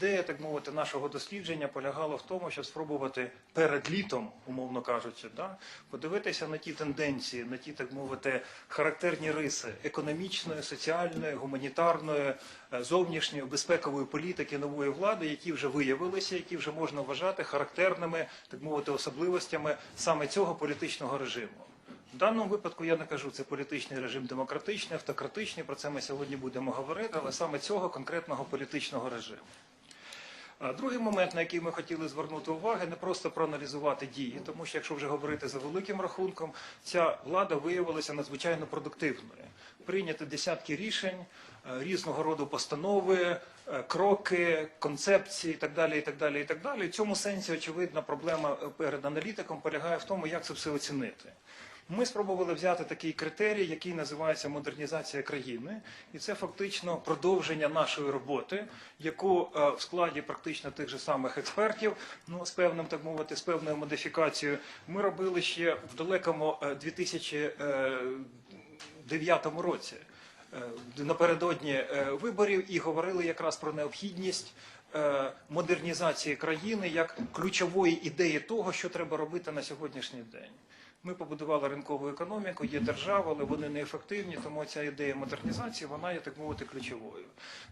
Ідея, так мовити, нашого дослідження полягала в тому, щоб спробувати перед літом, умовно кажучи, да, подивитися на ті тенденції, на ті, так мовити, характерні риси економічної, соціальної, гуманітарної, е, зовнішньої, безпекової політики нової влади, які вже виявилися, які вже можна вважати характерними, так мовити, особливостями саме цього політичного режиму. В даному випадку я не кажу, це політичний режим демократичний, автократичний. Про це ми сьогодні будемо говорити, але саме цього конкретного політичного режиму. Другий момент, на який ми хотіли звернути увагу, не просто проаналізувати дії, тому що якщо вже говорити за великим рахунком, ця влада виявилася надзвичайно продуктивною. Прийняти десятки рішень, е, різного роду постанови, е, кроки, концепції і так далі. І так далі, і так далі. В цьому сенсі, очевидна, проблема перед аналітиком полягає в тому, як це все оцінити. Ми спробували взяти такий критерій, який називається модернізація країни, і це фактично продовження нашої роботи, яку е, в складі практично тих же самих експертів, ну з певним так мовити, з певною модифікацією, ми робили ще в далекому е, 2009 році. е, Напередодні е, виборів і говорили якраз про необхідність е, модернізації країни як ключової ідеї того, що треба робити на сьогоднішній день. Ми побудували ринкову економіку, є держава, але вони неефективні, тому ця ідея модернізації вона є так мовити ключовою.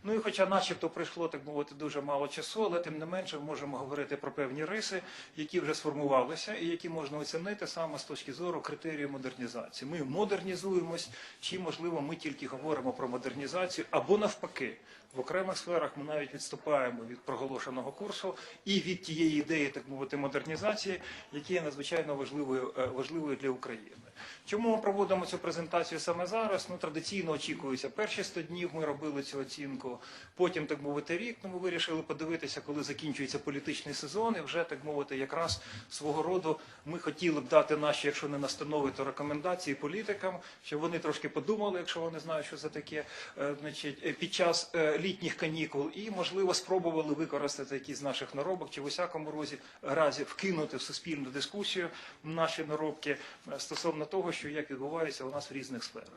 Ну і хоча, начебто, прийшло так мовити дуже мало часу, але тим не менше можемо говорити про певні риси, які вже сформувалися, і які можна оцінити саме з точки зору критерію модернізації. Ми модернізуємось, чи можливо ми тільки говоримо про модернізацію, або навпаки. В окремих сферах ми навіть відступаємо від проголошеного курсу і від тієї ідеї, так мовити, модернізації, які є надзвичайно важливою, е, важливою для України. Чому ми проводимо цю презентацію саме зараз? Ну традиційно очікується перші 100 днів. Ми робили цю оцінку. Потім, так мовити, рік. Ну ми вирішили подивитися, коли закінчується політичний сезон, і вже так мовити, якраз свого роду ми хотіли б дати наші, якщо не настанови, то рекомендації політикам, щоб вони трошки подумали, якщо вони знають, що це таке, е, значить, е, під час е, літніх канікул, і можливо спробували використати якісь з наших наробок, чи в усякому разі, разі вкинути в суспільну дискусію наші наробки стосовно того, що як відбувається у нас в різних сферах.